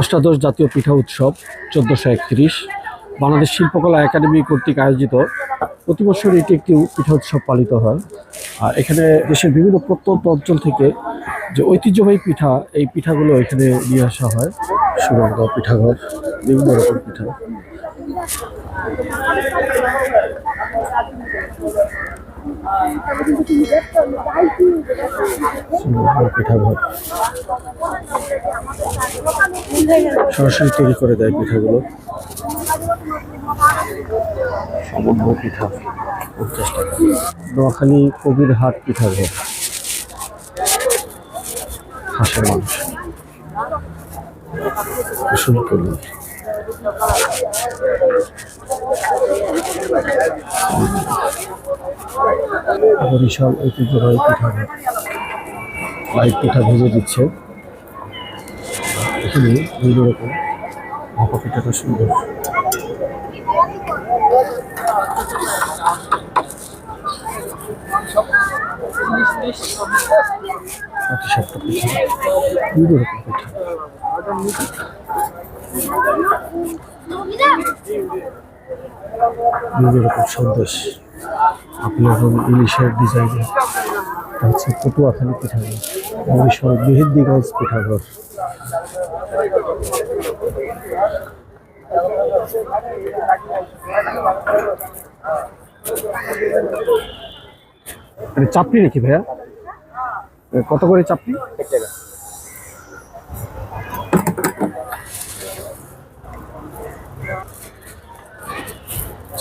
অষ্টাদশ জাতীয় পিঠা উৎসব, চোদ্দোশো একত্রিশ। বাংলাদেশ শিল্পকলা একাডেমি কর্তৃক আয়োজিত। প্রতি বছর এটি একটি পিঠা উৎসব পালিত হয়। আর এখানে দেশের বিভিন্ন প্রত্যন্ত অঞ্চল থেকে যে ঐতিহ্যবাহী পিঠা, এই পিঠাগুলো এখানে নিয়ে আসা হয়। সুরঙ্গ পিঠাঘর, বিভিন্ন রকম পিঠা। সরাসরি তৈরি করে দেয় পিঠাগুলো। সমন্বয় পিঠা পঞ্চাশ টাকা। নোয়াখালী কবির হাট পিঠা ঘর হাঁসের মাংস। কুসুমতলি বরিশাল ঐতিহ্যবাহী পিঠা লাইট পিঠা ভেজে দিচ্ছে। এখানে বিভিন্ন রকম ভাপা পিঠাটা সুন্দর রকম পিঠা বিভিন্ন রকম সন্দেশ। আপনি এখন ইলিশের ডিজাইনে হচ্ছে পটুয়াখালী পিঠাঘর। বরিশাল মেহেন্দিগঞ্জ পিঠাঘর। এটা চাপড়ি নাকি ভাইয়া? কত করে চাপড়ি?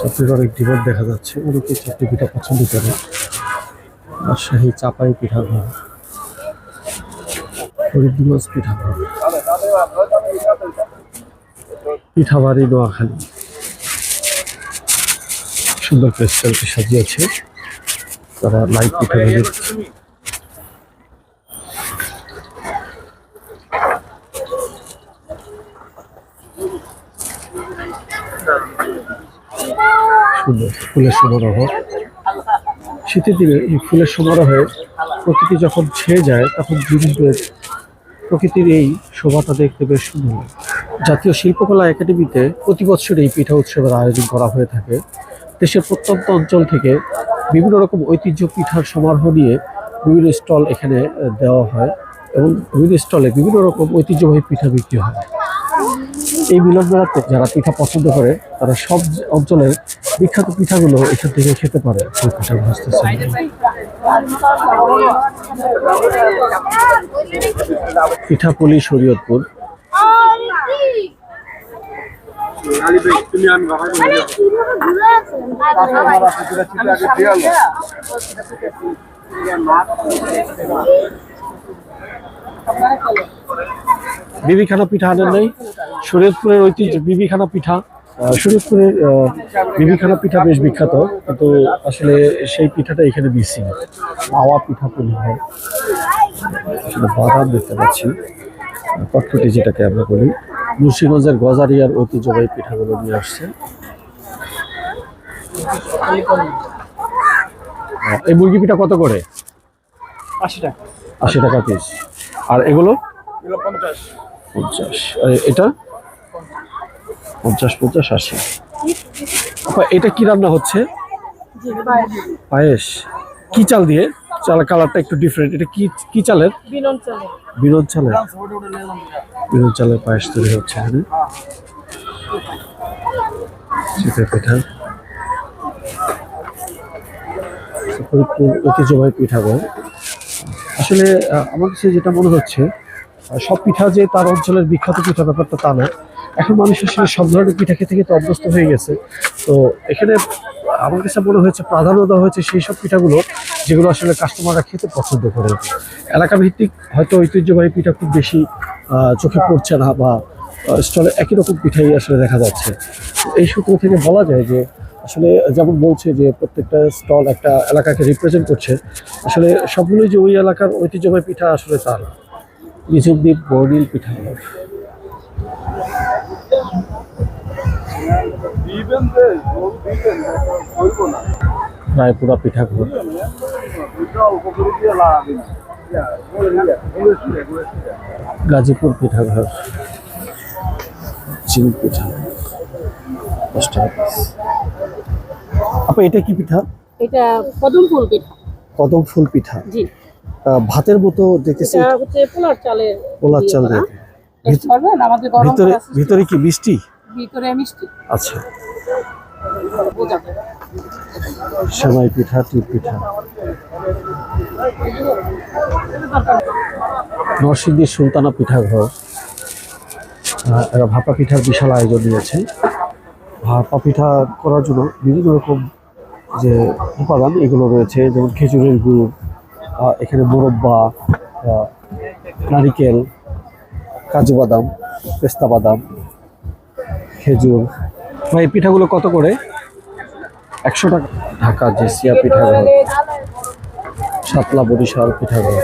চাপড়ির অনেক ডিমান্ড দেখা যাচ্ছে। অনেকে চাপড়ি পিঠা পছন্দ করে রাজশাহী চাপাই পিঠা ঘর। হরিদিগঞ্জ পিঠা ঘর। পিঠাবাড়ি নোয়াখালী। সুন্দর ক্রিস্টালকে সাজিয়েছে তারা লাইট পিঠা ভেজে। সুন্দর ফুলের সমারোহ। শীতের দিনে এই ফুলের সমারোহে প্রকৃতি যখন ছেয়ে যায়, তখন জীবনের প্রকৃতির এই শোভাটা দেখতে বেশ সুন্দর। জাতীয় শিল্পকলা একাডেমিতে প্রতি বছর এই পিঠা উৎসবের আয়োজন করা হয়ে থাকে। দেশের প্রত্যন্ত অঞ্চল থেকে বিভিন্ন রকম ঐতিহ্য পিঠার সমারোহ নিয়ে বিভিন্ন স্টল এখানে দেওয়া হয় এবং বিভিন্ন স্টলে বিভিন্ন রকম ঐতিহ্যবাহী পিঠা বিক্রি হয়। এই মিলন মেলাতে যারা পিঠা পছন্দ করে, তারা সব অঞ্চলের বিখ্যাত পিঠাগুলো এখান থেকে খেতে পারে। পিঠাপুলি শরীয়তপুর। বিবিখানা পিঠা আনেন নাই। শরীয়তপুরের ঐতিহ্য বিবিখানা পিঠা শরীয়তপুরের বিবিখানা পিঠা বেশ বিখ্যাত। কিন্তু আসলে সেই পিঠাটা এখানে মিসিং মাওয়া পিঠা পুলি হয়। আসলে বাদাম দেখতে পাচ্ছি। কটকটি যেটাকে আমরা বলি মুন্সিগঞ্জের গজারিয়ার ঐতিহ্যবাহী পিঠাগুলো নিয়ে আসছে। এই মুরগি পিঠা কত করে? আশি টাকা। আশি টাকা পিস আর এগুলো? পঞ্চাশ। আর এটা? পঞ্চাশ পঞ্চাশ আশি। এটা কি রান্না হচ্ছে? পায়েস। কি চাল দিয়ে? চাল কালারটা একটু ডিফারেন্ট এটা কি কি চালের? বিনোদ চালের। বিনোদ চালের। পায়েস তৈরি হচ্ছে এখানে। শীতের পিঠা। ঐতিহ্যবাহী পিঠা বল। আসলে আমার কাছে যেটা মনে হচ্ছে সব পিঠা যে তার অঞ্চলের বিখ্যাত পিঠা ব্যাপারটা তা না এখন মানুষ আসলে সব ধরনের পিঠা খেতে খেতে অভ্যস্ত হয়ে গেছে। তো এখানে আমার কাছে মনে হয়েছে, প্রাধান্য দেওয়া হয়েছে সেই সব পিঠাগুলো যেগুলো আসলে কাস্টমাররা খেতে পছন্দ করে। এলাকা ভিত্তিক হয়তো ঐতিহ্যবাহী পিঠা খুব বেশি চোখে পড়ছে না বা স্টলে একই রকম পিঠাই আসলে দেখা যাচ্ছে। এই সূত্র থেকে বলা যায় যে আসলে যেমন বলছে যে প্রত্যেকটা স্টল একটা এলাকাকে রিপ্রেজেন্ট করছে আসলে সবগুলোই যে ওই এলাকার ঐতিহ্যবাহী পিঠা আসলে তা না। নিজুক দ্বীপ বর্ণিল পিঠা। রায়পুরা পিঠা ঘর গাজীপুর পিঠা ঘর। চিনি পিঠা। দশ টাকা piece। আপা এটা কি পিঠা? এটা কদম ফুল পিঠা। কদম ফুল পিঠা? জি। ভাতের মতো দেখতেছি। এটা হচ্ছে পোলার চালের পোলার চাল আমাদের গরম ভিতরে ভিতরে কি মিষ্টি? ভিতরে মিষ্টি। আচ্ছা। সেমাই পিঠা টিপ পিঠা। নরসিংদীর সুলতানা পিঠা ঘর এরা ভাপা পিঠার বিশাল আয়োজন নিয়েছে। ভাপা পিঠা করার জন্য বিভিন্ন রকম যে উপাদান এগুলো রয়েছে, যেমন খেজুরের গুড় এখানে মোরব্বা নারিকেল, কাজু বাদাম, পেস্তা বাদাম, খেজুর। এই পিঠাগুলো কত করে? একশো টাকা। ঢাকা যে সিয়া পিঠা ঘর। সাতলা বরিশাল পিঠা ঘর।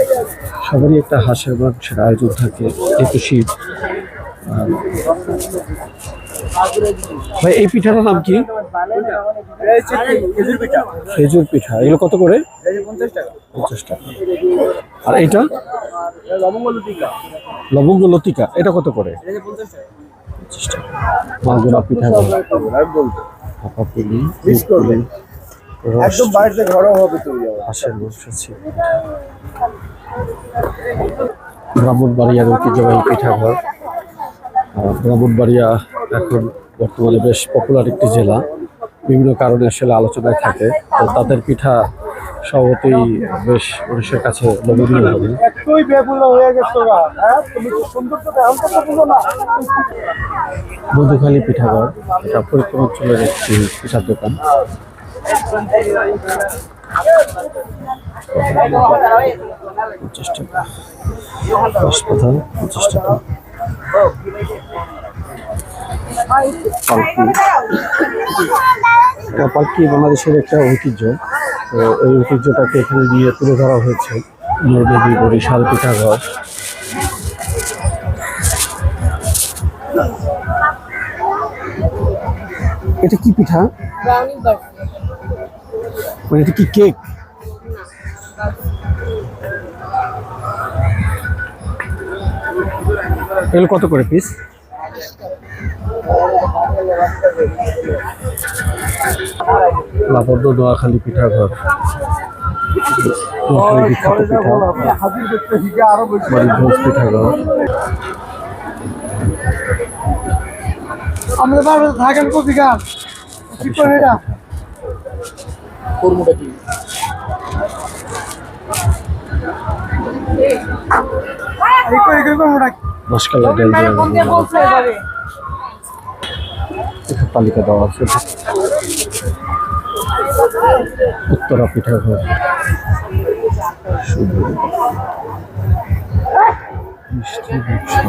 সবারই একটা হাঁসের মাংসের আয়োজন থাকে যেহেতু শীত ভাই, এই পিঠাটার নাম কি? খেজুর পিঠা। এগুলো কত করে? পঞ্চাশ টাকা। আর এইটা লবঙ্গ লতিকা। এটা কত করে? পঞ্চাশ পিঠা। ঘর ব্রাহ্মণবাড়িয়া এখন বর্তমানে বেশ পপুলার একটি জেলা। বিভিন্ন কারণে আসলে আলোচনায় থাকে। তো তাদের পিঠা স্বভাবতই বেশ মানুষের কাছে লোভনীয় হবে। হয়ে মধুখালী পিঠাঘর এটা ফরিদপুর অঞ্চলের একটি পিঠার দোকান। পঞ্চাশ টাকা। হাসপাতাল পঞ্চাশ টাকা। পালকি পালকি বাংলাদেশের একটা ঐতিহ্য। তো এই ঐতিহ্যটাকে এখানে নিয়ে তুলে ধরা হয়েছে নদী বরিশাল পিঠাঘর। এটা কি পিঠা? মানে এটা কি কেক? এগুলো কত করে পিস লাবণ্য নোয়াখালী পিঠা ঘর নোয়াখালী বিখ্যাত পিঠা। হাজির দেখতে হিগে আরও বেশি। মানিকগঞ্জ পিঠা ঘর আমাদের বাড়িতে থাকেন কপি গান কি করে এটা। এই করে কি মশকালা ডাল এভাবে পিঠার তালিকা দেওয়া আছে। উত্তরা পিঠা ঘর। শুধু মিষ্টি পিঠা।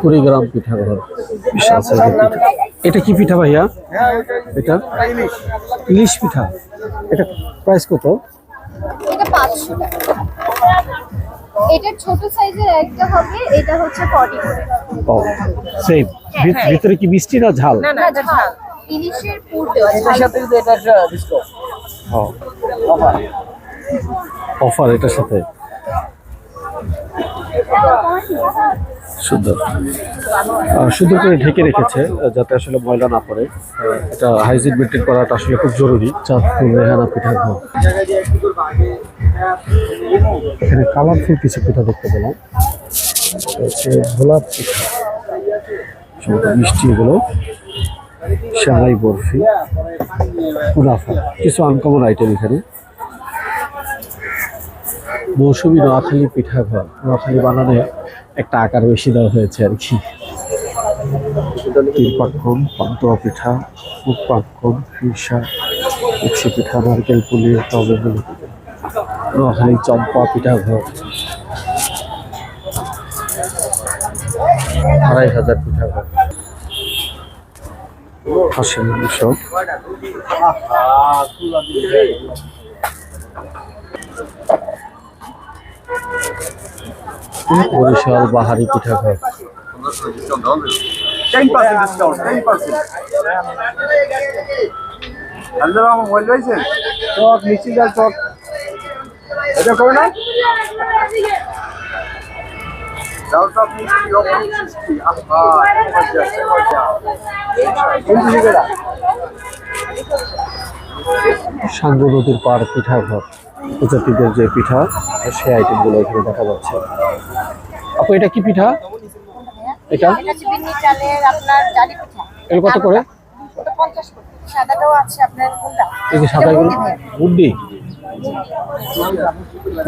কুড়িগ্রাম পিঠা ঘর। বিশাল এটা কি পিঠা ভাইয়া? এটা ইলিশ। পিঠা। এটা প্রাইস কত? এটা পাঁচশো টাকা এটা ছোট সাইজের একটা হবে এটা হচ্ছে ফর্টি করে। ও সেম ভিতরে কি মিষ্টি না ঝাল? না না ঝাল। ইলিশের পুর দেওয়া এটার সাথে কিন্তু এটা একটা ডিসকাউন্ট অফার। এটার সাথে। সুন্দর। করে ঢেকে রেখেছে যাতে আসলে ময়লা না পড়ে। এটা হাইজিন মেনটেন করাটা আসলে খুব জরুরি। চাঁদপুর রেহানা পিঠা ঘর। এখানে কালারফুল কিছু পিঠা দেখতে পেলাম। গোলাপ পিঠা মিষ্টি এগুলো শ্যামাই বরফি কুনাফা কিছু আনকমন আইটেম এখানে। মৌসুমি নোয়াখালী পিঠা ঘর, নোয়াখালী বানানে একটা আকার বেশি দেওয়া হয়েছে আর কি। তিরপাক্ষম পান্তুয়া পিঠা মুখ পাক্ষম ফিরসা পিঠা, নারকেল পুলি তবে নোয়াখালী চম্পা পিঠা ঘর আড়াই হাজার পিঠা ঘর বরিশাল বাহারি পিঠা ঘর টেন পার্সেন্ট ডিসকাউন্ট এটা করে না? ডালটা মিষ্টি অপর মিষ্টি আহা মজা মজা। কোনটি নদীর পার পিঠা ঘর। উপজাতিদের যে পিঠা সেই আইটেমগুলো এখানে দেখা যাচ্ছে। আপু এটা কি পিঠা? এটা? এগুলো কত করে? ওটা পঞ্চাশ করে। সাদাটাও আছে আপনার এগুলো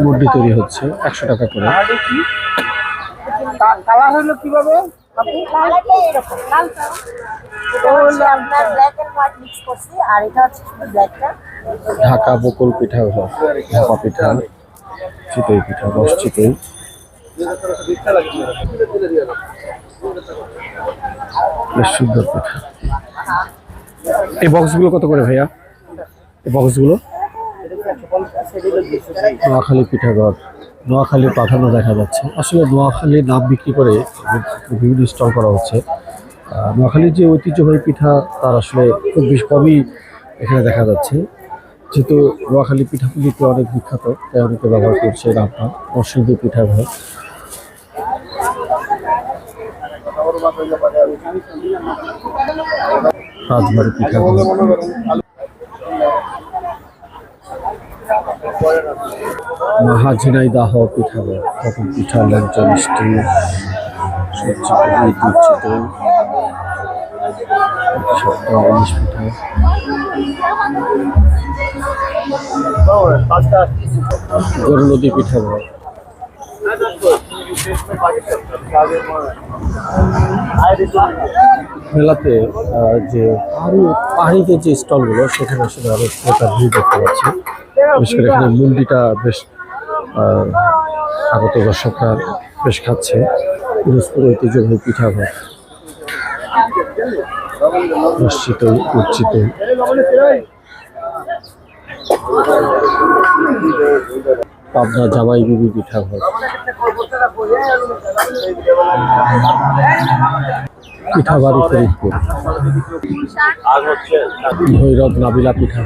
মুড্ডি তৈরি হচ্ছে একশো টাকা করে। কালার হলো কীভাবে? কালারটা এরকম লালটা এটা হচ্ছে আপনার ব্ল্যাক এন্ড হোয়াইট মিক্স করছি আর এটা হচ্ছে শুধু ব্ল্যাকটা ঢাকা বকুল পিঠা ঘর ঢাকা পিঠা চিতই পিঠা রস চিতই। বেশ সুন্দর পিঠা। এই বক্সগুলো কত করে ভাইয়া? এই বক্সগুলো নোয়াখালী পিঠাঘর, নোয়াখালীর প্রাধান্য দেখা যাচ্ছে। আসলে নোয়াখালীর নাম বিক্রি করে বিভিন্ন স্টল করা হচ্ছে। নোয়াখালীর যে ঐতিহ্যবাহী পিঠা, তার আসলে খুব বেশ কমই এখানে দেখা যাচ্ছে। যেহেতু নোয়াখালী পিঠাপুলিতে অনেক বিখ্যাত, তাই অনেকে ব্যবহার করছে নামটা অসিদ্ধ পিঠাঘর। রাজবাড়ি পিঠাঘর। মহাঝিনাইদাহ পিঠাঘর কখন পিঠা ল্যাংচা মিষ্টি ইলিশ পিঠা। মেলাতে যে পাহাড়ি পাহাড়িতে যে স্টলগুলো, সেখানে আসলে ক্রেতার ভিড় দেখতে পাচ্ছি। বিশেষ করে এখানে মুন্ডিটা বেশ আগত দর্শকরা বেশ খাচ্ছে। পিরোজপুর ঐতিহ্যবাহী পিঠা ঘর। নিশ্চিত উচ্চিত পাবনা জামাই বিবি পিঠা ঘর। পিঠা বাড়ি ফরিদপুর ভৈরব নাবিলা পিঠা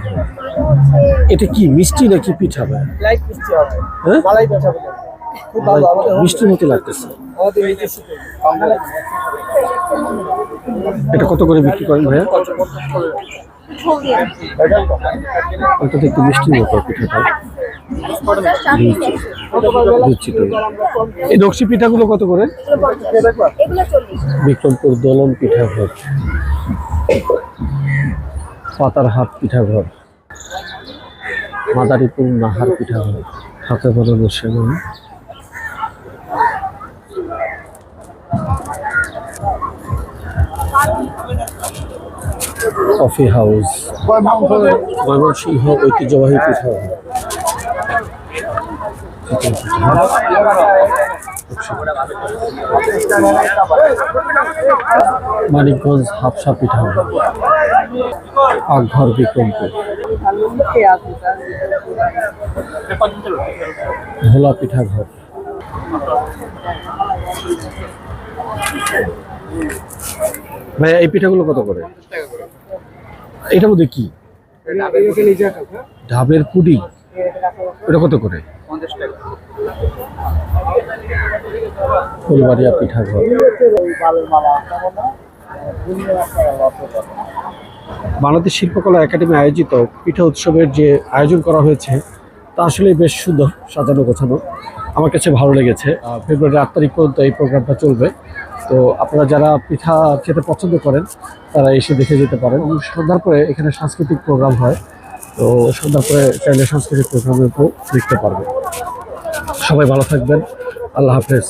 এটা কি মিষ্টি নাকি পিঠা ভাই? মিষ্টি হ্যাঁ? মালাই পিঠা বলে খুব ভালো আমাদের মিষ্টির মতো লাগতেছে? এটা কত করে বিক্রি করেন ভাইয়া? ওটা তো একটু মিষ্টির মতো পিঠাটা এই নকশি পিঠাগুলো কত করে? বিক্রমপুর দোলন পিঠা ঘর। পাতার হাত পিঠা ঘর। মাদারীপুর নাহার পিঠা ঘর। হাতে বানানো সেমন কফি হাউস। ময়মনসিংহ ঐতিহ্যবাহী পিঠা। মানিকগঞ্জ হাফসা পিঠা ঘর পাকঘর বিক্রমপুর ভোলা পিঠা ঘর। ভাইয়া, এই পিঠাগুলো কত করে? এটা মধ্যে কি? ঢাবের পুডিং? এটা কত করে? ফুলবাড়িয়া পিঠা ঘর বাংলাদেশ শিল্পকলা একাডেমি আয়োজিত পিঠা উৎসবের যে আয়োজন করা হয়েছে, তা আসলে বেশ সুন্দর, সাজানো গোছানো। আমার কাছে ভালো লেগেছে। ফেব্রুয়ারি আট তারিখ পর্যন্ত এই প্রোগ্রামটা চলবে। তো আপনারা যারা পিঠা খেতে পছন্দ করেন, তারা এসে দেখে যেতে পারেন। সন্ধ্যার পরে এখানে সাংস্কৃতিক প্রোগ্রাম হয়। তো সন্ধ্যার পরে চাইলে সাংস্কৃতিক প্রোগ্রামের উপর দেখতে পারবে সবাই ভালো থাকবেন। আল্লাহ হাফেজ।